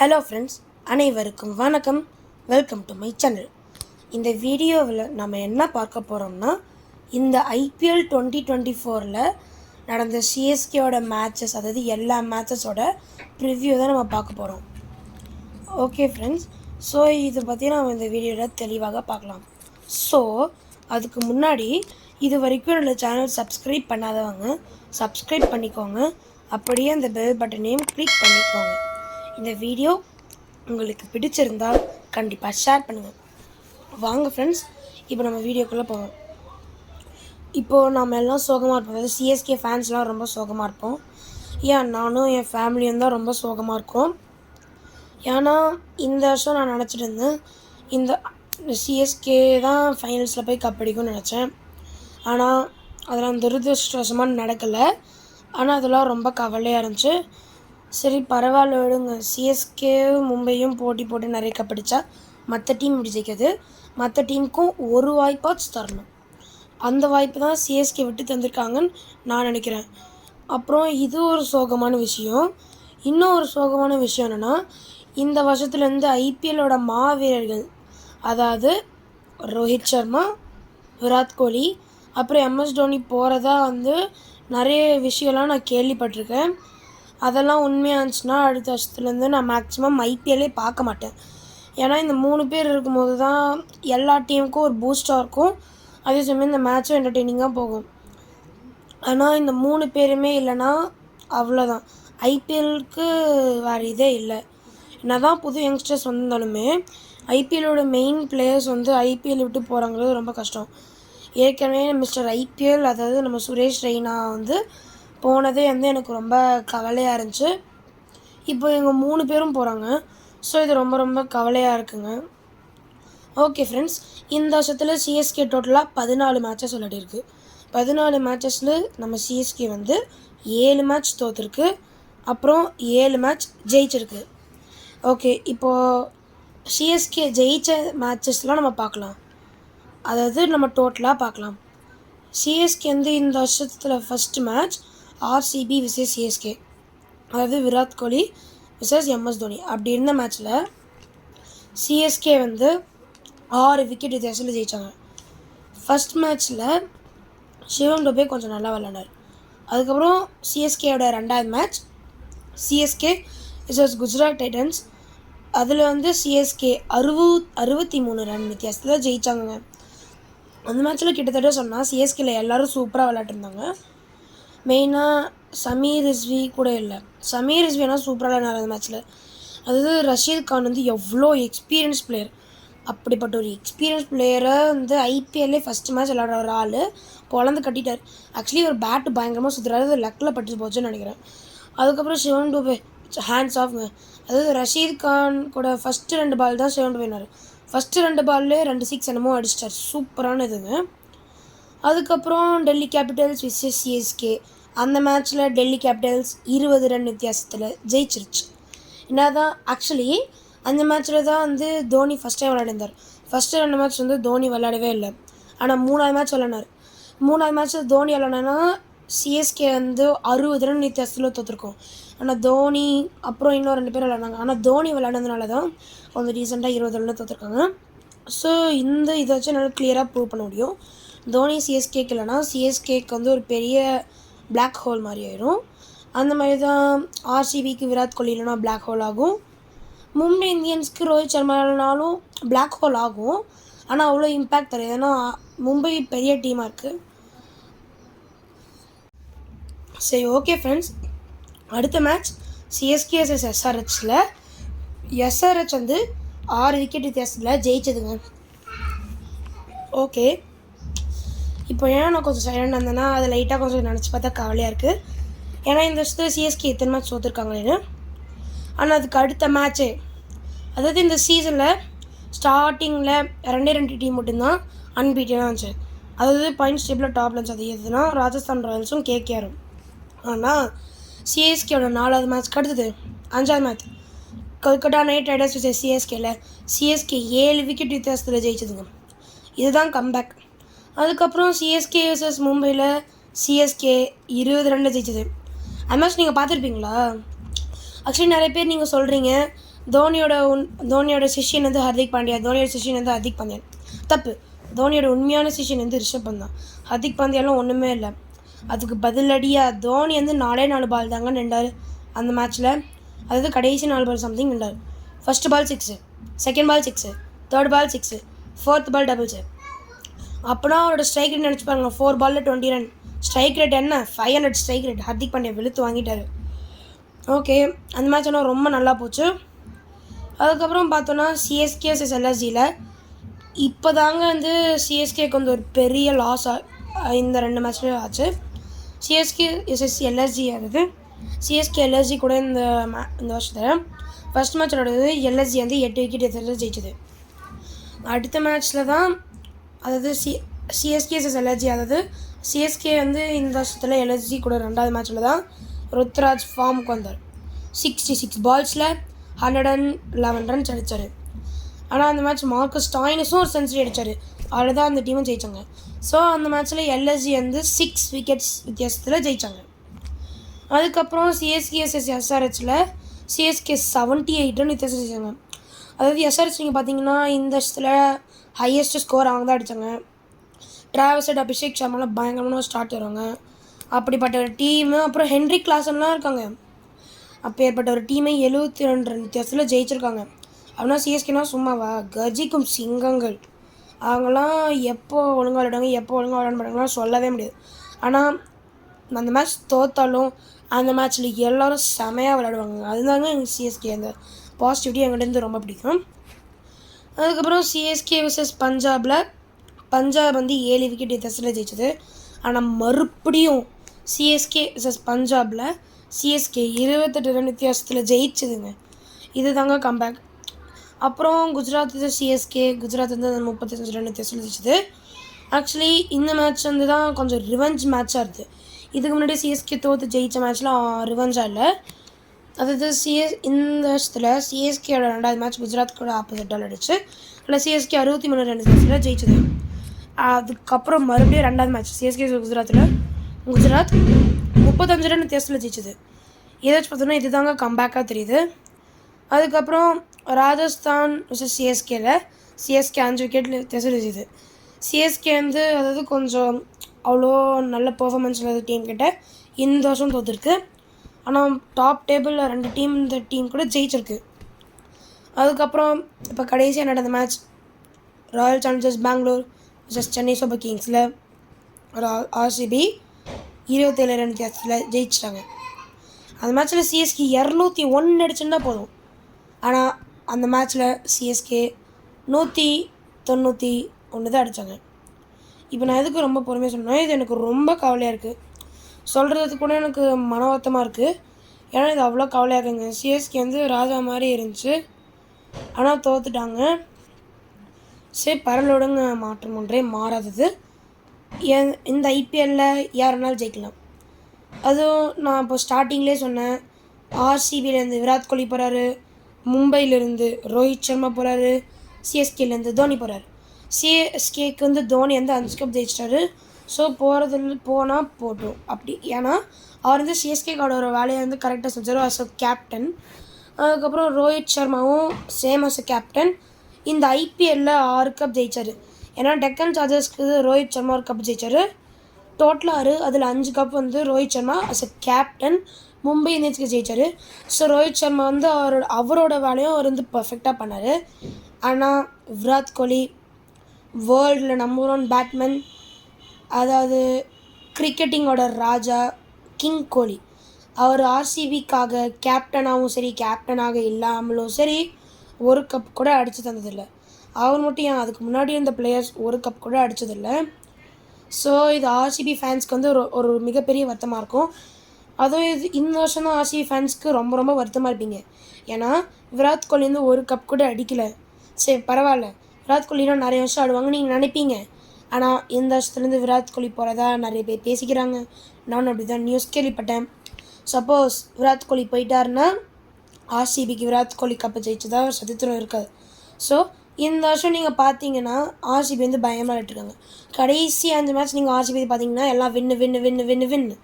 Hello friends அனைவருக்கும் வணக்கம். Welcome to my channel இந்த வீடியோவில் நம்ம என்ன பார்க்க போகிறோம்னா இந்த ஐபிஎல் டுவெண்ட்டி டுவெண்ட்டி ஃபோரில் நடந்த சிஎஸ்கேயோட மேட்சஸ் அதாவது எல்லா மேட்சஸோட ப்ரிவ்யூ தான் நம்ம பார்க்க போகிறோம் ஓகே ஃப்ரெண்ட்ஸ் ஸோ இதை பற்றி நம்ம இந்த வீடியோவில் தெளிவாக பார்க்கலாம். ஸோ அதுக்கு முன்னாடி இது வரைக்கும் என்னோட சேனல் சப்ஸ்கிரைப் பண்ணாதவங்க சப்ஸ்கிரைப் பண்ணிக்கோங்க. அப்படியே அந்த பெல் பட்டனையும் கிளிக் பண்ணிக்கோங்க. இந்த வீடியோ உங்களுக்கு பிடிச்சிருந்தால் கண்டிப்பாக ஷேர் பண்ணுங்கள் வாங்க ஃப்ரெண்ட்ஸ் இப்போ நம்ம வீடியோக்குள்ளே போவோம். இப்போது நம்ம எல்லாம் சோகமாக இருப்போம். அதாவது சிஎஸ்கே ஃபேன்ஸ்லாம் ரொம்ப சோகமாக இருப்போம். ஏன் நானும் என் ஃபேமிலியும் தான் ரொம்ப சோகமாக இருக்கும். ஏன்னா இந்த வருஷம் நான் நினச்சிட்டு இருந்தேன் இந்த சிஎஸ்கே தான் ஃபைனல்ஸில் போய் கப் அடிக்கும்னு நினச்சேன். ஆனால் அதெல்லாம் துரதிருஷ்டவசமாக நடக்கலை. ஆனால் அதெல்லாம் ரொம்ப கவலையாக இருந்துச்சு. சரி பரவாயில்ல விடுங்க. சிஎஸ்கே மும்பையும் போட்டி போட்டு நிறைய கப்படிச்சா மற்ற டீம் இப்படி ஜெயிக்காது. மற்ற டீமுக்கும் ஒரு வாய்ப்பாச்சும் தரணும். அந்த வாய்ப்பு தான் சிஎஸ்கே விட்டு தந்திருக்காங்கன்னு நான் நினைக்கிறேன். அப்புறம் இது ஒரு சோகமான விஷயம். இன்னும் ஒரு சோகமான விஷயம் என்னென்னா இந்த வருஷத்துலேருந்து ஐபிஎல்லோட மாவீரர்கள் அதாவது ரோஹித் சர்மா விராட் கோலி அப்புறம் எம்எஸ் தோனி போகிறதா வந்து நிறைய விஷயம்லாம் நான் கேள்விப்பட்டிருக்கேன். அதெல்லாம் உண்மையாக இருந்துச்சுன்னா அடுத்த வருஷத்துலேருந்து நான் மேக்ஸிமம் ஐபிஎல்லே பார்க்க மாட்டேன். ஏன்னா இந்த மூணு பேர் இருக்கும்போது தான் எல்லா டீமுக்கும் ஒரு பூஸ்டாக இருக்கும். அதே சமயம் இந்த மேட்சும் என்டர்டெய்னிங்காக போகும். ஆனால் இந்த மூணு பேருமே இல்லைன்னா அவ்வளோதான் ஐபிஎல்க்கு வேறு இதே இல்லை. என்ன தான் புது யங்ஸ்டர்ஸ் வந்தாலுமே ஐபிஎல்லோட மெயின் பிளேயர்ஸ் வந்து ஐபிஎல் விட்டு போகிறாங்கிறது ரொம்ப கஷ்டம். ஏற்கனவே மிஸ்டர் ஐபிஎல் அதாவது நம்ம சுரேஷ் ரெய்னா வந்து போனதே வந்து எனக்கு ரொம்ப கவலையாக இருந்துச்சு. இப்போ எங்கள் மூணு பேரும் போகிறாங்க ஸோ இது ரொம்ப ரொம்ப கவலையாக இருக்குங்க. ஓகே ஃப்ரெண்ட்ஸ் இந்த வருஷத்தில் சிஎஸ்கே டோட்டலாக பதினாலு மேட்சஸ் விளையாடிருக்கு பதினாலு மேட்சஸில் நம்ம சிஎஸ்கே வந்து ஏழு மேட்ச் தோற்றுருக்கு அப்புறம் ஏழு மேட்ச் ஜெயிச்சிருக்கு. ஓகே இப்போது சிஎஸ்கே ஜெயித்த மேட்சஸ்லாம் நம்ம பார்க்கலாம். அதாவது நம்ம டோட்டலாக பார்க்கலாம். சிஎஸ்கே வந்து இந்த வருஷத்தில் first match RCB versus CSK அதாவது விராட் கோலி விசஸ் எம்எஸ் தோனி. அப்படி இருந்த மேட்ச்சில் சிஎஸ்கே வந்து ஆறு விக்கெட் வித்தியாசத்தில் ஜெயித்தாங்க ஃபஸ்ட் மேட்ச்சில் சிவம் டோபே கொஞ்சம் நல்லா விளாண்டார் அதுக்கப்புறம் சிஎஸ்கேயோட ரெண்டாவது match CSK versus Gujarat Titans அதில் வந்து சிஎஸ்கே அறுபது அறுபத்தி மூணு ரன் வித்தியாசத்தில் ஜெயித்தாங்க அந்த மேட்ச்சில் கிட்டத்தட்ட சொன்னால் சிஎஸ்கேல எல்லோரும் சூப்பராக விளையாட்டுருந்தாங்க மெயினாக சமீர் ரிஸ்வி கூட இல்லை. சமீர் ரிஸ்வி ஆனால் சூப்பராக விளையாடுற அந்த மேட்ச்சில் அதாவது ரஷீத் கான் வந்து எவ்வளோ எக்ஸ்பீரியன்ஸ் பிளேயர் அப்படிப்பட்ட ஒரு எக்ஸ்பீரியன்ஸ் பிளேயரை வந்து ஐபிஎல்லே ஃபஸ்ட் மேட்ச் விளாட்ற ஒரு ஆள் பொழந்து கட்டிட்டார். ஆக்சுவலி ஒரு பேட்டு பயங்கரமாக சுற்றுறாரு லக்கில் பட்டு போச்சுன்னு நினைக்கிறேன். அதுக்கப்புறம் சிவன் டூபே ஹேண்ட்ஸ் ஆஃப்ங்க அதாவது ரஷீத் கான் கூட ஃபஸ்ட்டு ரெண்டு பால் தான் சிவன் டூபேனார் ஃபஸ்ட்டு ரெண்டு பால்லே ரெண்டு சிக்ஸ் என்னமோ அடிச்சிட்டார். சூப்பரான இதுங்க. அதுக்கப்புறம் டெல்லி கேபிட்டல்ஸ் விசஸ் சிஎஸ்கே. அந்த மேட்ச்சில் டெல்லி கேபிட்டல்ஸ் இருபது ரன் வித்தியாசத்தில் ஜெயிச்சிருச்சு. என்ன தான் ஆக்சுவலி அந்த மேட்ச்சில் தான் வந்து தோனி ஃபஸ்ட் டைம் விளையாடிருந்தார் ஃபஸ்ட்டு ரெண்டு மேட்ச் வந்து தோனி விளையாடவே இல்லை. ஆனால் மூணாவது மேட்ச் விளையாடினார். மூணாவது மேட்ச்சில் தோனி விளையாடினா சிஎஸ்கே வந்து அறுபது ரன் வித்தியாசத்தில் தோற்றுருக்கோம் ஆனால் தோனி அப்புறம் இன்னும் ரெண்டு பேர் விளையாடினாங்க. ஆனால் தோனி விளையாடுறதுனால தான் கொஞ்சம் ரீசெண்டாக இருபது ரன் தோற்றுருக்காங்க ஸோ இந்த இதை வச்சு என்னால் கிளியராக ப்ரூவ் பண்ண முடியும். தோனி சிஎஸ்கேக்கு இல்லைனா சிஎஸ்கேக்கு வந்து ஒரு பெரிய பிளாக் ஹோல் மாதிரி ஆயிரும். அந்த மாதிரி தான் ஆர்சிபிக்கு விராட் கோலி இல்லைனா பிளாக் ஹோல் ஆகும். மும்பை இந்தியன்ஸ்க்கு ரோஹித் சர்மா இல்லைனாலும் பிளாக் ஹோல் ஆகும். ஆனால் அவ்வளோ இம்பேக்ட் தராது. ஏன்னா மும்பை பெரிய டீமாக இருக்குது சரி ஓகே ஃப்ரெண்ட்ஸ் அடுத்த மேட்ச் சிஎஸ்கேஎஸ்எஸ் எஸ்ஆர்ஹெச்சில் எஸ்ஆர்ஹெச் வந்து ஆறு விக்கெட் வித்தியாசத்தில் ஜெயிச்சதுங்க. ஓகே இப்போ ஏன் நான் கொஞ்சம் சைலண்ட் இருந்தேன்னா அது லைட்டாக கொஞ்சம் நினச்சி பார்த்தா கவலையாக இருக்குது ஏன்னா இந்த வருஷத்தில் சிஎஸ்கே எத்தனை மேட்ச் தோற்றுருக்காங்களேன்னு ஆனால் அதுக்கு அடுத்த மேட்ச்சு அதாவது இந்த சீசனில் ஸ்டார்டிங்கில் ரெண்டே ரெண்டு டீம் மட்டும்தான் அன்பீட்டாக இருந்துச்சு. அதாவது பாயிண்ட்ஸ் டேபிளில் டாப் இருந்துச்சு அது எதுனா ராஜஸ்தான் ராயல்ஸும் கேகேஆரும் ஆனால் சிஎஸ்கேயோட நாலாவது மேட்ச் அடுத்தது அஞ்சாவது match Kolkata Knight Riders versus சிஎஸ்கேல CSK ஏழு விக்கெட் வித்தியாசத்தில் ஜெயிச்சதுங்க. இதுதான் கம்பேக் அதுக்கப்புறம் சிஎஸ்கே வர்சஸ் மும்பையில் சிஎஸ்கே இருபது ரெண்டு ஜெயிச்சது. அது நீங்கள் பார்த்துருப்பீங்களா? ஆக்சுவலி நிறைய பேர் நீங்கள் சொல்கிறீங்க தோனியோட உன் தோனியோட சிஷியன் வந்து ஹர்திக் பாண்டியா தோனியோட சிஷியன் வந்து ஹர்திக் பாண்டியன் தப்பு. தோனியோட உண்மையான சிஷியன் வந்து ரிஷப் பந்த் தான். ஹர்திக் பாண்டியாலாம் ஒன்றுமே இல்லை. அதுக்கு பதிலடியாக தோனி வந்து நாலே நாலு பால் தாங்க நின்றார் அந்த மேட்ச்சில் அதாவது கடைசி நாலு பால் சம்திங் நின்றார். First ball six second ball six third ball six fourth ball doubles அப்போனா அவரோட ஸ்ட்ரைக் ரேட் நினச்சி பாருங்க ஃபோர் பாலில் டுவெண்ட்டி ரன் ஸ்ட்ரைக் ரேட் என்ன? Five hundred strike rate Hardik Pandya வெளுத்து வாங்கிட்டார். ஓகே அந்த மேட்ச் ஆனால் ரொம்ப நல்லா போச்சு. அதுக்கப்புறம் பார்த்தோன்னா சிஎஸ்கே எஸ் எல்எஸ்ஜியில் இப்போ தாங்க வந்து சிஎஸ்கேக்கு வந்து ஒரு பெரிய லாஸ் இந்த ரெண்டு மேட்ச்லேயும் ஆச்சு. சிஎஸ்கே எஸ்எஸ்சி எல்எஸ்ஜி ஆகுது சிஎஸ்கே எல்எஸ்ஜி கூட இந்த மே இந்த வருஷத்தில். ஃபஸ்ட் மேட்ச் விளையாடுது எல்எஸ்ஜி வந்து எட்டு விக்கெட் எடுத்து ஜெயிச்சது. அடுத்த மேட்ச்சில் தான் அதாவது சி சிஎஸ்கேஎஸ்எஸ் எல்எஸ்ஜி அதாவது சிஎஸ்கே வந்து இந்த வருஷத்தில் எல்எஸ்ஜி கூட ரெண்டாவது மேட்ச்சில் தான் ருத்ராஜ் ஃபார்முக்கு வந்தார். சிக்ஸ்டி சிக்ஸ் பால்ஸில் ஹண்ட்ரட் அண்ட் லெவன் ரன்ஸ் அடித்தார் ஆனால் அந்த மேட்ச் மார்க்கஸ் டாயினஸும் ஒரு செஞ்சுரி அடித்தார் அதில் தான் அந்த டீமும் ஜெயித்தாங்க ஸோ அந்த மேட்ச்சில் எல்எஸ்ஜி வந்து சிக்ஸ் விக்கெட்ஸ் வித்தியாசத்தில் ஜெயித்தாங்க அதுக்கப்புறம் சிஎஸ்கேஎஸ்எஸ் எஸ்ஆர்ஹெச்சில் சிஎஸ்கே செவன்ட்டி எயிட் ரன் வித்தியாசம் ஜெயிச்சாங்க அதாவது எஸ்ஆர்எஸ் நீங்கள் பார்த்தீங்கன்னா இந்த வருஷத்தில் ஹையஸ்ட் ஸ்கோர் அவங்க தான் அடித்தாங்க டிராவல்சட் அபிஷேக் சர்மாலாம் பயங்கரமான ஸ்டார்ட் வருவாங்க. அப்படிப்பட்ட ஒரு டீமு அப்புறம் ஹென்ரி கிளாசன்லாம் இருக்காங்க. அப்பேற்பட்ட ஒரு டீமை எழுபத்தி ரெண்டு ரன் வித்தியாசத்தில் ஜெயிச்சிருக்காங்க. அப்படின்னா சிஎஸ்கேனா சும்மாவா? கர்ஜிக்கும் சிங்கங்கள். அவங்களாம் எப்போ ஒழுங்காக விளையாடுவாங்க எப்போ ஒழுங்காக விளையாட மாட்டாங்கலாம் சொல்லவே முடியாது. ஆனால் அந்த மேட்ச் தோத்தாலும் அந்த மேட்ச்சில் எல்லோரும் செமையாக விளையாடுவாங்க. அதுதாங்க எங்கள் சிஎஸ்கே அந்த பாசிட்டிவிட்டி எங்கிட்டேருந்து ரொம்ப பிடிக்கும். அதுக்கப்புறம் சிஎஸ்கே விசஸ் பஞ்சாபில் பஞ்சாப் வந்து ஏழு விக்கெட் வித்தியாசத்தில் ஜெயிச்சது. ஆனால் மறுபடியும் சிஎஸ்கே விசஸ் பஞ்சாபில் சிஎஸ்கே இருபத்தெட்டு ரன் வித்தியாசத்தில் ஜெயிச்சதுங்க. இது தாங்க கம்பேக் அப்புறம் குஜராத் வந்து சிஎஸ்கே குஜராத் வந்து அந்த முப்பத்தஞ்சு ரன் வித்தியாசத்தில் ஜெயிச்சது. ஆக்சுவலி இந்த மேட்ச் வந்து தான் கொஞ்சம் ரிவெஞ்ச் மேட்சாக இருக்குது இதுக்கு முன்னாடி சிஎஸ்கே தோற்று ஜெயித்த மேட்ச்லாம் ரிவெஞ்சாக இல்லை. அதாவது சிஎஸ் இந்த வருஷத்தில் சிஎஸ்கேயோட ரெண்டாவது மேட்ச் குஜராத் கூட ஆப்போசிட்டாக விளையாடுச்சு ஆனால் சிஎஸ்கே அறுபத்தி மூணு ரன் வித்தியாசத்தில் ஜெயிச்சது. அதுக்கப்புறம் மறுபடியும் ரெண்டாவது மேட்ச் சிஎஸ்கே குஜராத்தில் குஜராத் முப்பத்தஞ்சு ரன் தேசத்தில் ஜெயிச்சது. ஏதாச்சும் பார்த்தோன்னா இதுதாங்க கம்பேக்காக தெரியுது. அதுக்கப்புறம் ராஜஸ்தான் விசஸ் சிஎஸ்கேல சிஎஸ்கே அஞ்சு விக்கெட்டில் வித்தியாசம் ஜெயிச்சது. சிஎஸ்கே வந்து அதாவது கொஞ்சம் அவ்வளோ நல்ல பர்ஃபாமன்ஸ் இல்லாத டீம் கிட்ட இந்த வருஷம் தோற்றுருக்கு ஆனால் டாப் டேபிளில் ரெண்டு டீம் இந்த டீம் கூட ஜெயிச்சிருக்கு. அதுக்கப்புறம் இப்போ கடைசியாக நடந்த மேட்ச் ராயல் சேலஞ்சர்ஸ் பெங்களூர் ஜஸ்ட் சென்னை சூப்பர் கிங்ஸில் ஒரு ஆர்சிபி இருபத்தேழு ரன் வித்தியாசத்தில் ஜெயிச்சிட்டாங்க. அந்த மேட்ச்சில் சிஎஸ்கே இரநூத்தி ஒன்று அடிச்சுன்னா போதும். ஆனால் அந்த மேட்ச்சில் சிஎஸ்கே நூற்றி தொண்ணூற்றி ஒன்று தான் அடித்தாங்க இப்போ நான் எதுக்கு ரொம்ப பொறுமையாக சொன்னேன் இது எனக்கு ரொம்ப கவலையாக இருக்குது சொல்கிறது கூட எனக்கு மன வருத்தமாக இருக்குது ஏன்னா இது அவ்வளோ கவலையாக இருக்குங்க சிஎஸ்கே வந்து ராஜா மாதிரி இருந்துச்சு. ஆனால் தோத்துட்டாங்க. சரி பரலோடுங்க மாற்றம் ஒன்றே மாறாதது. என் இந்த ஐபிஎல்லில் யார் வேணாலும் ஜெயிக்கலாம். அதுவும் நான் இப்போ ஸ்டார்டிங்லேயே சொன்னேன். ஆர்சிபிலேருந்து விராட் கோலி போகிறாரு மும்பையிலேருந்து ரோஹித் சர்மா போகிறாரு சிஎஸ்கேலேருந்து தோனி போகிறாரு சிஎஸ்கேக்கு வந்து தோனி வந்து அஞ்சு கப் ஜெயிச்சிட்டாரு. ஸோ போகிறதுல போனால் போட்டோம் அப்படி ஏன்னா அவர் வந்து சிஎஸ்கே கார்டோட வேலையை வந்து கரெக்டாக செஞ்சார் அஸ் அ கேப்டன் அதுக்கப்புறம் ரோஹித் சர்மாவும் சேம் அஸ் அ கேப்டன் இந்த ஐபிஎல்லில் ஆறு கப் ஜெயிச்சார். ஏன்னா டெக்கன் சார்ஜர்ஸ்க்கு ரோஹித் சர்மா ஒரு கப் ஜெயிச்சார். டோட்டலாக ஆறு அதில் அஞ்சு கப் வந்து Rohit Sharma as a captain Mumbai இந்தியன்ஸ்க்கு ஜெயிச்சார். ஸோ ரோஹித் சர்மா வந்து அவரோட அவரோட வேலையும் அவர் வந்து பர்ஃபெக்டாக பண்ணார். ஆனால் விராட் கோலி வேர்ல்டில் நம்பர் ஒன் பேட்மேன் அதாவது கிரிக்கெட்டிங்கோட ராஜா கிங் கோலி அவர் ஆர்சிபிக்காக கேப்டனாகவும் சரி கேப்டனாக இல்லாமலும் சரி ஒரு கப் கூட அடித்து தந்ததில்லை. அவர் மட்டும் ஏன்? அதுக்கு முன்னாடி இருந்த பிளேயர்ஸ் ஒரு கப் கூட அடித்ததில்லை ஸோ இது ஆர்சிபி ஃபேன்ஸ்க்கு வந்து ஒரு ஒரு மிகப்பெரிய வருத்தமாக இருக்கும். அதுவும் இது இந்த வருஷம் தான் ஆர்சிபி ஃபேன்ஸ்க்கு ரொம்ப ரொம்ப வருத்தமாக இருப்பீங்க. ஏன்னா விராட் கோலி வந்து ஒரு கப் கூட அடிக்கலை. சரி பரவாயில்ல. விராட் கோலினா நிறைய வருஷம் ஆடுவாங்க நீங்கள் நினைப்பீங்க. ஆனால் இந்த வருஷத்துலேருந்து விராட் கோலி போகிறதா நிறைய பேர் பேசிக்கிறாங்க. நானும் அப்படி தான் நியூஸ் கேள்விப்பட்டேன். சப்போஸ் விராட் கோலி போயிட்டாருன்னா ஆர்சிபிக்கு விராட் கோலி கப்பை ஜெயிச்சதா சதித்திரம் இருக்காது. ஸோ இந்த வருஷம் நீங்கள் பார்த்தீங்கன்னா ஆர்சிபி வந்து பயமாக விட்டுருக்காங்க. கடைசி அஞ்சு மேட்ச் நீங்கள் ஆர்சிபி பார்த்தீங்கன்னா எல்லாம் வின்னு வின்னு வின்னு வின்னு வின்னு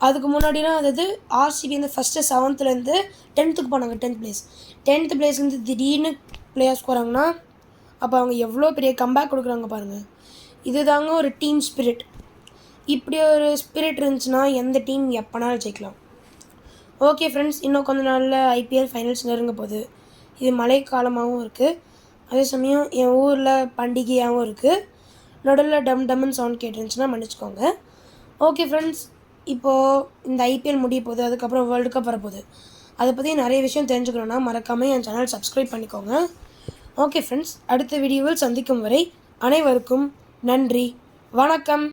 அதுக்கு முன்னாடிலாம் அதாவது ஆர்சிபி வந்து ஃபஸ்ட்டு செவன்த்துலேருந்து டென்த்துக்கு போனாங்க டென்த் பிளேஸ் டென்த் பிளேஸ்லேருந்து திடீர்னு பிளேயர்ஸ் போகிறாங்கன்னா அப்போ அவங்க எவ்வளோ பெரிய கம்பேக் கொடுக்குறாங்க பாருங்கள் இதுதாங்க ஒரு டீம் ஸ்பிரிட் இப்படி ஒரு ஸ்பிரிட் இருந்துச்சுன்னா எந்த டீம் எப்போனாலும் ஜெயிக்கலாம். ஓகே ஃப்ரெண்ட்ஸ் இன்னும் கொஞ்ச நாளில் ஐபிஎல் ஃபைனல்ஸ் நெருங்க போகுது. இது மழை காலமாகவும் இருக்குது அதே சமயம் என் ஊரில் பண்டிகையாகவும் இருக்குது நடுவில் டம் டம்னு சவுண்ட் கேட்டுருந்துச்சுன்னா மன்னிச்சுக்கோங்க. ஓகே ஃப்ரெண்ட்ஸ் இப்போது இந்த ஐபிஎல் முடிய போகுது அதுக்கப்புறம் வேர்ல்டு கப் வரப்போகுது. அதை பற்றி நிறைய விஷயம் தெரிஞ்சுக்கணுன்னா மறக்காமல் என் சேனல் சப்ஸ்கிரைப் பண்ணிக்கோங்க. ஓகே ஃப்ரெண்ட்ஸ் அடுத்த வீடியோவில் சந்திக்கும் வரை அனைவருக்கும் நன்றி. வணக்கம்.